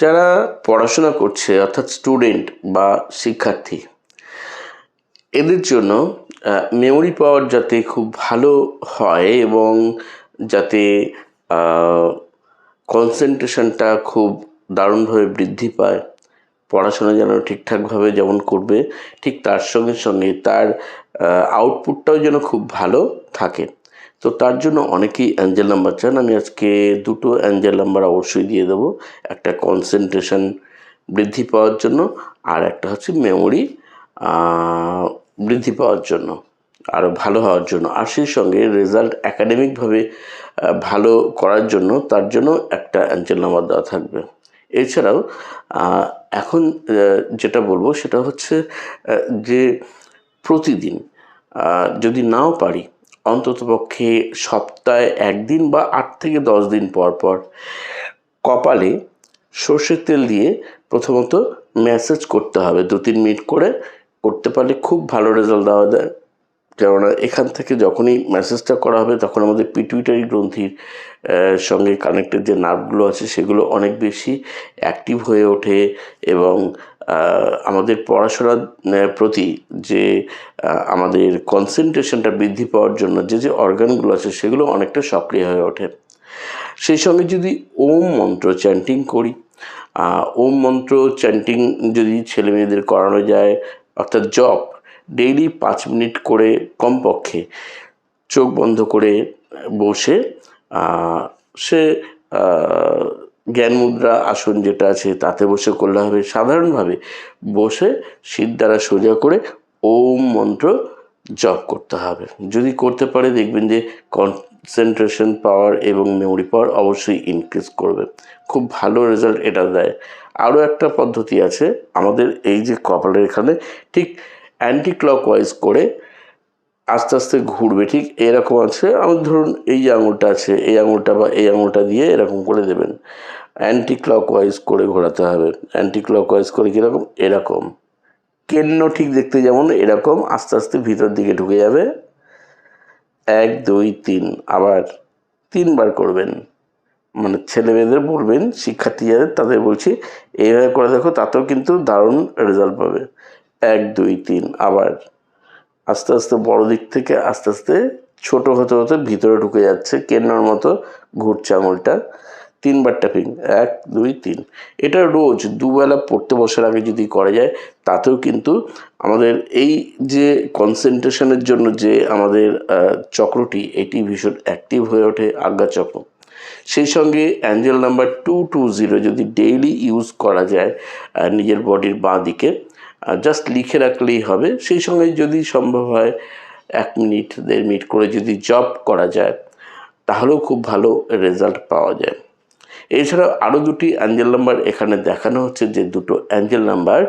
যারা পড়াশোনা করছে, অর্থাৎ স্টুডেন্ট বা শিক্ষার্থী, এদের জন্য মেমোরি পাওয়ার যাতে খুব ভালো হয় এবং যাতে কনসেন্ট্রেশনটা খুব দারুণভাবে বৃদ্ধি পায়, পড়াশোনা যেন ঠিকঠাকভাবে যেমন করবে, ঠিক তার সঙ্গে সঙ্গে তার আউটপুটটাও যেন খুব ভালো থাকে। তো তার জন্য অনেকেই অ্যাঞ্জেল নাম্বার চান। আমি আজকে দুটো অ্যাঞ্জেল নাম্বার অবশ্যই দিয়ে দেবো। একটা কনসেন্ট্রেশন বৃদ্ধি পাওয়ার জন্য আর একটা হচ্ছে মেমোরি বৃদ্ধি পাওয়ার জন্য আরও ভালো হওয়ার জন্য। আর সেই সঙ্গে রেজাল্ট একাডেমিকভাবে ভালো করার জন্য তার জন্য একটা অ্যাঞ্জেল নাম্বার দেওয়া থাকবে। এছাড়াও এখন যেটা বলব সেটা হচ্ছে যে প্রতিদিন যদি নাও পারি অন্ততপক্ষে সপ্তাহে একদিন বা আট থেকে দশ দিন পর পর কপালে সর্ষের তেল দিয়ে প্রথমত ম্যাসেজ করতে হবে। দু তিন মিনিট করে করতে পারলে খুব ভালো রেজাল্ট দেওয়া যায়। কেননা এখান থেকে যখনই ম্যাসেজটা করা হবে তখন আমাদের পিটুইটারি গ্রন্থির সঙ্গে কানেক্টেড যে নার্ভগুলো আছে সেগুলো অনেক বেশি অ্যাক্টিভ হয়ে ওঠে এবং আমাদের পড়াশোনার প্রতি যে আমাদের কনসেন্ট্রেশনটা বৃদ্ধি পাওয়ার জন্য যে যে অর্গানগুলো আছে, সেগুলো অনেকটা সক্রিয় হয়ে ওঠে। সেই সঙ্গে যদি ওম মন্ত্র চ্যান্টিং করি ওম মন্ত্র চ্যান্টিং যদি ছেলে মেয়েদের করানো যায়, অর্থাৎ জব ডেইলি পাঁচ মিনিট করে কমপক্ষে চোখ বন্ধ করে বসে সে জ্ঞান মুদ্রা আসন যেটা আছে, তাতে বসে করলে হবে সাধারণভাবে বসে শীত দ্বারা সোজা করে ওম মন্ত্র জপ করতে হবে। যদি করতে পারে, দেখবেন যে কনসেন্ট্রেশন পাওয়ার এবং মেমোরি পাওয়ার অবশ্যই ইনক্রিজ করবে। খুব ভালো রেজাল্ট এটা দেয়। আরও একটা পদ্ধতি আছে, আমাদের এই যে কপালের এখানে ঠিক অ্যান্টি ক্লকওয়াইজ করে আস্তে আস্তে ঘুরবে, ঠিক এরকম আছে। আমার ধরুন এই আঙুলটা আছে, এই আঙুলটা বা এই আঙুলটা দিয়ে এরকম করে দেবেন। অ্যান্টি ক্লকওয়াইজ করে ঘোরাতে হবে। অ্যান্টি ক্লকওয়াইজ করে কীরকম? এরকম। কেন্ন ঠিক দেখতে যেমন এরকম, আস্তে আস্তে ভিতর দিকে ঢুকে যাবে। এক, দুই, তিন, আবার তিনবার করবেন। মানে ছেলে মেয়েদের বলবেন শিক্ষার্থী যাদের তাদের বলছি, এইভাবে করে দেখো, তাতেও কিন্তু দারুণ রেজাল্ট পাবে। এক, দুই, তিন, আবার আস্তে আস্তে বড় দিক থেকে আস্তে আস্তে ছোট হতে হতে ভিতরে ঢুকে যাচ্ছে। কেন্নার মতো ঘুরছে আঙুলটা। তিনবার ট্যাপিং এক, দুই, তিন। এটা রোজ দুবেলা পড়তে বসার আগে যদি করা যায়, তাতেও কিন্তু আমাদের এই যে কনসেন্ট্রেশনের জন্য যে আমাদের চক্রটি, এটি ভীষণ অ্যাক্টিভ হয়ে ওঠে আজ্ঞা চক্র। সেই সঙ্গে angel number two two zero যদি ডেইলি ইউজ করা যায় নিজের বডির বাঁ দিকে জাস্ট লিখে রাখলেই হবে। সেই সঙ্গে যদি সম্ভব হয়, এক মিনিট, দেড় মিনিট করে যদি জব করা যায়, তাহলেও খুব ভালো রেজাল্ট পাওয়া যায়। এছাড়াও আরও দুটি অ্যাঞ্জেল নাম্বার এখানে দেখানো হচ্ছে যে দুটো অ্যাঞ্জেল নাম্বার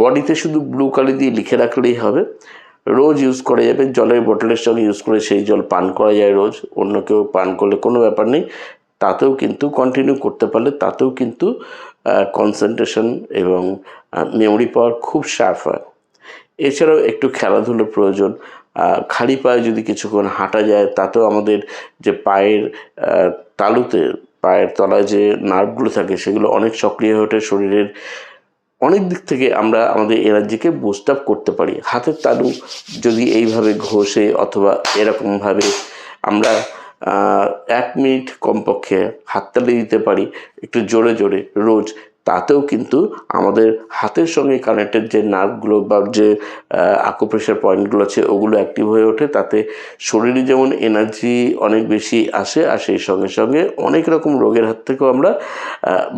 বডিতে শুধু ব্লু কালি দিয়ে লিখে রাখলেই হবে। রোজ ইউজ করা যাবে, জলের বোতলের সঙ্গে ইউজ করে সেই জল পান করা যায় রোজ। অন্য কেউ পান করলে কোনো ব্যাপার নেই। তাতেও কিন্তু কন্টিনিউ করতে পারলে, তাতেও কিন্তু কনসেন্ট্রেশন এবং মেমোরি পাওয়ার খুব শার্প হয়। এছাড়াও একটু খেলাধুলোর প্রয়োজন। খালি পায়ে যদি কিছুক্ষণ হাঁটা যায়, তাতেও আমাদের যে পায়ের তালুতে পায়ের তলায় যে নার্ভগুলো থাকে, সেগুলো অনেক সক্রিয় হয়ে ওঠে, শরীরের অনেক দিক থেকে আমরা আমাদের এনার্জিকে বুস্ট আপ করতে পারি। হাতের তালু যদি এইভাবে ঘষে অথবা এরকমভাবে আমরা এক মিনিট কমপক্ষে হাততালি দিতে পারি, একটু জোরে জোরে, রোজ তাতেও কিন্তু আমাদের হাতের সঙ্গে কানেক্টেড যে নার্ভগুলো বা যে আকুপ্রেশার পয়েন্টগুলো আছে, ওগুলো অ্যাক্টিভ হয়ে ওঠে। তাতে শরীরে যেমন এনার্জি অনেক বেশি আসে, আর সেই সঙ্গে সঙ্গে অনেক রকম রোগের হাত থেকেও আমরা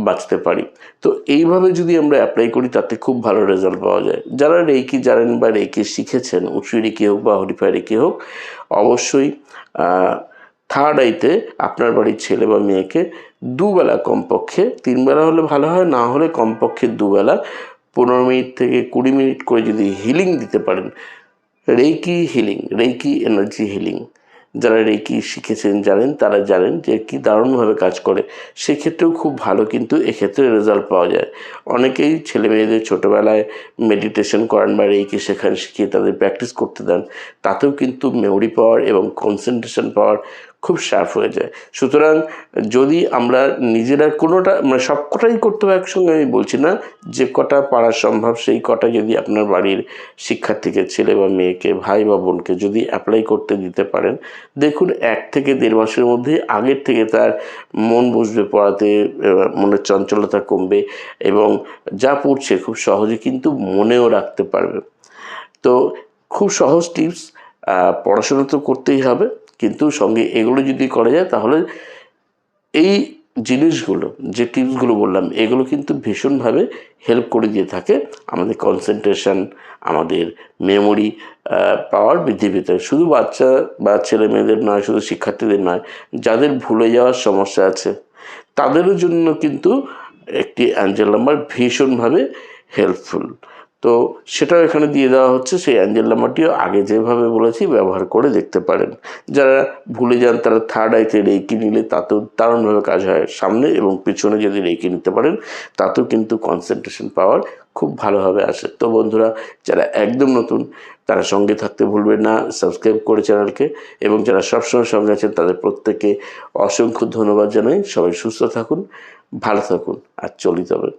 বাঁচতে পারি। তো এইভাবে যদি আমরা অ্যাপ্লাই করি, তাতে খুব ভালো রেজাল্ট পাওয়া যায়। যারা রেকি জানেন বা রেকি শিখেছেন উঁচু রেকি হোক বা হরিফাই রেকি হোক, অবশ্যই থার্ড আইতে আপনার বাড়ির ছেলে বা মেয়েকে দুবেলা কমপক্ষে, তিনবেলা হলে ভালো হয়, না হলে কমপক্ষে দুবেলা। পনেরো মিনিট থেকে কুড়ি মিনিট করে যদি হিলিং দিতে পারেন reiki healing reiki energy healing যারা রেকি শিখেছেন, জানেন, তারা জানেন যে কি দারুণভাবে কাজ করে। সেক্ষেত্রেও খুব ভালো কিন্তু এক্ষেত্রে রেজাল্ট পাওয়া যায়। অনেকেই ছেলে মেয়েদের ছোটোবেলায় মেডিটেশন করান বা রেকি শেখান, শিখিয়ে তাদের প্র্যাকটিস করতে দেন। তাতেও কিন্তু মেমোরি পাওয়ার এবং কনসেন্ট্রেশন পাওয়ার খুব শার্প হয়ে যায়। সুতরাং যদি আমরা নিজেরা কোনোটা মানে সব কটাই করতে হবে একসঙ্গে আমি বলছি না, যে কটা পারা সম্ভব সেই কটা যদি আপনার বাড়ির শিক্ষার্থীকে, ছেলে বা মেয়েকে, ভাই বা বোনকে যদি অ্যাপ্লাই করতে দিতে পারেন, দেখুন এক থেকে দেড় মাসের মধ্যে আগের থেকে তার মন বসবে পড়াতে মনের চঞ্চলতা কমবে এবং যা পড়ছে খুব সহজে কিন্তু মনেও রাখতে পারবে। তো খুব সহজ টিপস পড়াশোনা তো করতেই হবে। কিন্তু সঙ্গে এগুলো যদি করা যায়, তাহলে এই জিনিসগুলো, যে টিপসগুলো বললাম, এগুলো কিন্তু ভীষণভাবে হেল্প করে দিয়ে থাকে আমাদের কনসেন্ট্রেশন আমাদের মেমোরি পাওয়ার বৃদ্ধি পেতে শুধু বাচ্চা বা ছেলে মেয়েদের নয়, শুধু শিক্ষার্থীদের নয়, যাদের ভুলে যাওয়ার সমস্যা আছে, তাদেরও জন্য কিন্তু একটি অ্যাঞ্জেল নাম্বার ভীষণভাবে হেল্পফুল তো সেটাও এখানে দিয়ে দেওয়া হচ্ছে, সেই অ্যাঞ্জেল নাম্বারটিও আগে যেভাবে বলেছি ব্যবহার করে দেখতে পারেন। যারা ভুলে যান, তারা থার্ড আইতে রেকি নিলে তাতেও দারুণভাবে কাজ হয় সামনে এবং পিছনে যদি রেকি নিতে পারেন, তাতেও কিন্তু কনসেন্ট্রেশন পাওয়ার খুব ভালোভাবে আসে। তো বন্ধুরা, যারা একদম নতুন, তারা সঙ্গে থাকতে ভুলবেন না সাবস্ক্রাইব করে চ্যানেলকে এবং যারা সবসময় সঙ্গে আছেন, তাদের প্রত্যেককে অসংখ্য ধন্যবাদ জানাই। সবাই সুস্থ থাকুন, ভালো থাকুন, আর চলিত হবে।